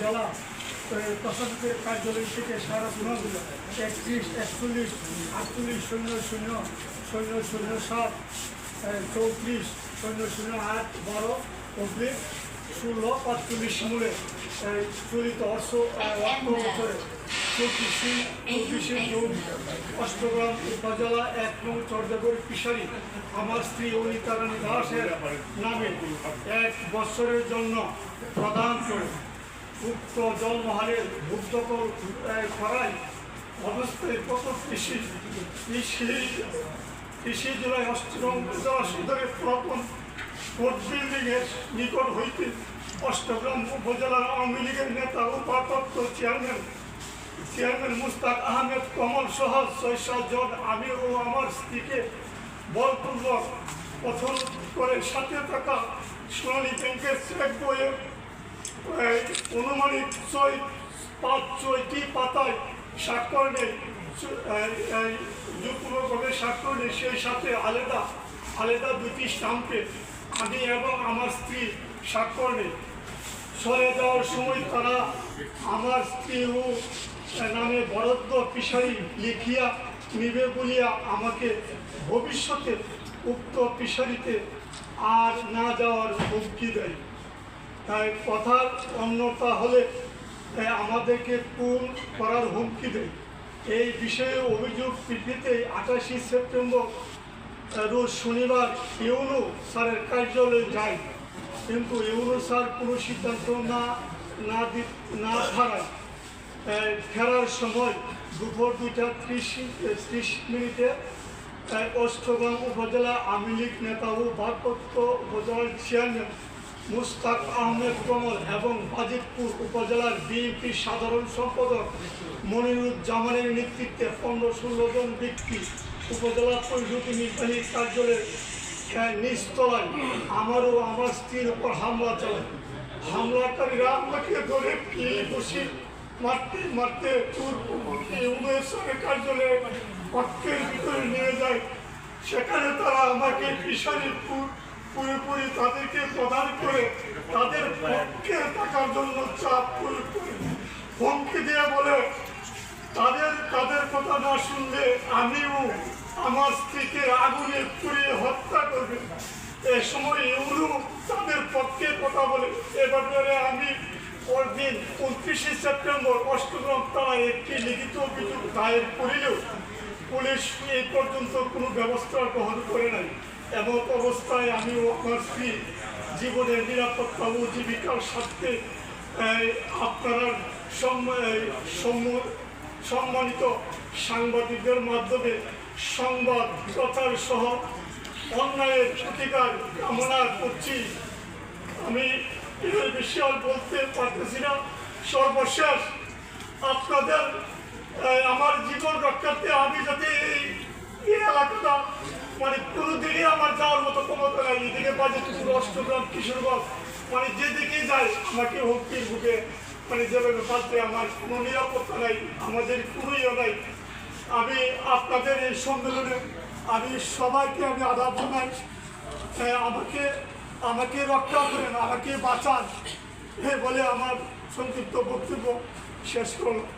জেলা প্রশাসকের কার্যালয় থেকে সারা গুণাগুলো একত্রিশ, একচল্লিশ, আটচল্লিশ, শূন্য শূন্য শূন্য শূন্য সাত চৌত্রিশ, শূন্য শূন্য আট, বারো অব্লিক ষোলো পাঁচচল্লিশ মূলে চলিত অর্থ অর্থ বছরে। চব্বিশে চব্বিশে জুন অষ্টগ্রাম উপজেলা এক নং চর্যাগড় ফিশারি আমার স্ত্রী অনিতা রানী দাসের নামে এক বছরের জন্য প্রদান করে। উক্ত জলমহালের ভুক্তকর করাই অবস্থায় কত কৃষি কৃষি কৃষি জেলায় অষ্টগ্রাম উপজেলা সদরের পুরাতন কোর্ট বিল্ডিংয়ের নিকট হইতে অষ্টগ্রাম উপজেলার আওয়ামী লীগের নেতা ও ভারপ্রাপ্ত চেয়ারম্যান চেয়ারম্যান মুস্তাক আহমেদ, কমল সহ ছয় সাতজন আমি ও আমার স্ত্রীকে বলপূর্বক পথন করে সাথে থাকা সোনালী ব্যাংকের চেক বইয়ের অনুমানিক ছয়, পাঁচ ছয়টি পাতায় স্বাক্ষর নেই যুগ্মভাবে স্বাক্ষর নেই সেই সাথে আলাদা আলাদা দুটি স্টাম্পে আমি এবং আমার স্ত্রী স্বাক্ষর নেই সরে যাওয়ার সময় তারা আমার স্ত্রী ও বরাদ্দ পিসারি লিখিয়া নিবে বলিয়া আমাকে ভবিষ্যতে উক্ত পিসারিতে আর না যাওয়ার হুমকি দেয়। তাই কথার অন্যতা হলে আমাদেরকে খুন করার হুমকি দেয়। এই বিষয়ে অভিযোগ প্রেক্ষিতে আঠাশে সেপ্টেম্বর রোজ শনিবার ইউনো স্যারের কার্যালয়ে যায়। কিন্তু ইউনো স্যার কোনো সিদ্ধান্ত না না দি- না ছাড়ায় ফেরার সময় দুপুর দুইটা ত্রিশ ত্রিশ মিনিটে অষ্টগ্রাম উপজেলা আওয়ামী লীগ নেতা ও ভারপ্রাপ্ত উপজেলার চেয়ারম্যান মুস্তাক আহমেদ কমল এবং বাজিতপুর উপজেলার বিএনপি সাধারণ সম্পাদক মনিরুজ্জামানের নেতৃত্বে পনেরো ষোলো জন ব্যক্তি উপজেলা পরিষদ নির্বাহী কার্যালয়ের নিচতলায় আমারও আমার স্ত্রীর উপর হামলা চালায়। হামলাকারীরা আমাকে ধরে কি বসে মারতে মারতে উমেশ্বরের কার্যালয়ে কক্ষের ভিতরে নিয়ে যায়। সেখানে তারা আমাকে পুরোপুরি তাদেরকে প্রদান করে তাদের পক্ষে থাকার জন্য চাপ করে। হুমকি দিয়ে বলে, তাদের তাদের কথা না শুনলে আমিও আমার স্ত্রীকে আগুনে পুড়িয়ে হত্যা করবে। এ সময় ইউরু তাদের পক্ষে কথা বলে, এ ব্যাপারে পরদিন উনত্রিশে সেপ্টেম্বর অষ্টগ্রাম থানায় একটি লিখিত অভিযোগ দায়ের করিলেও পুলিশ এই পর্যন্ত কোনো ব্যবস্থা গ্রহণ করে নাই। এমন অবস্থায় আমি আমার স্ত্রী জীবনের নিরাপত্তা ও জীবিকার স্বার্থে আপনারা সম্ম- সম্মানিত সাংবাদিকদের মাধ্যমে সংবাদ প্রচার সহ অন্যায়ের প্রতিকার কামনা করছি। এর বলতে পারতেছি না। সর্বশেষ আপনাদের আমার জীবন রক্ষার্থে আমি যাতে এই এলাকাটা মানে কোনোদিনই আমার যাওয়ার মতো ক্ষমতা নাই। এদিকে বাজেটপুর অষ্টগ্রাম, কিশোরগঞ্জ মানে যেদিকেই যায় আমাকে হুমকির বুকে মানে যেভাবে পাচ্ছে, আমার কোনো নিরাপত্তা নাই, আমাদের কোনো ইয়ে নাই। আমি আপনাদের এই সম্মেলনে, আমি সবাইকে আমি আদাব জানাই আমাকে আমাকে রক্ষা করেন আমাকে বাঁচান। হে বলে আমার সংক্ষিপ্ত বক্তব্য শেষ করলাম।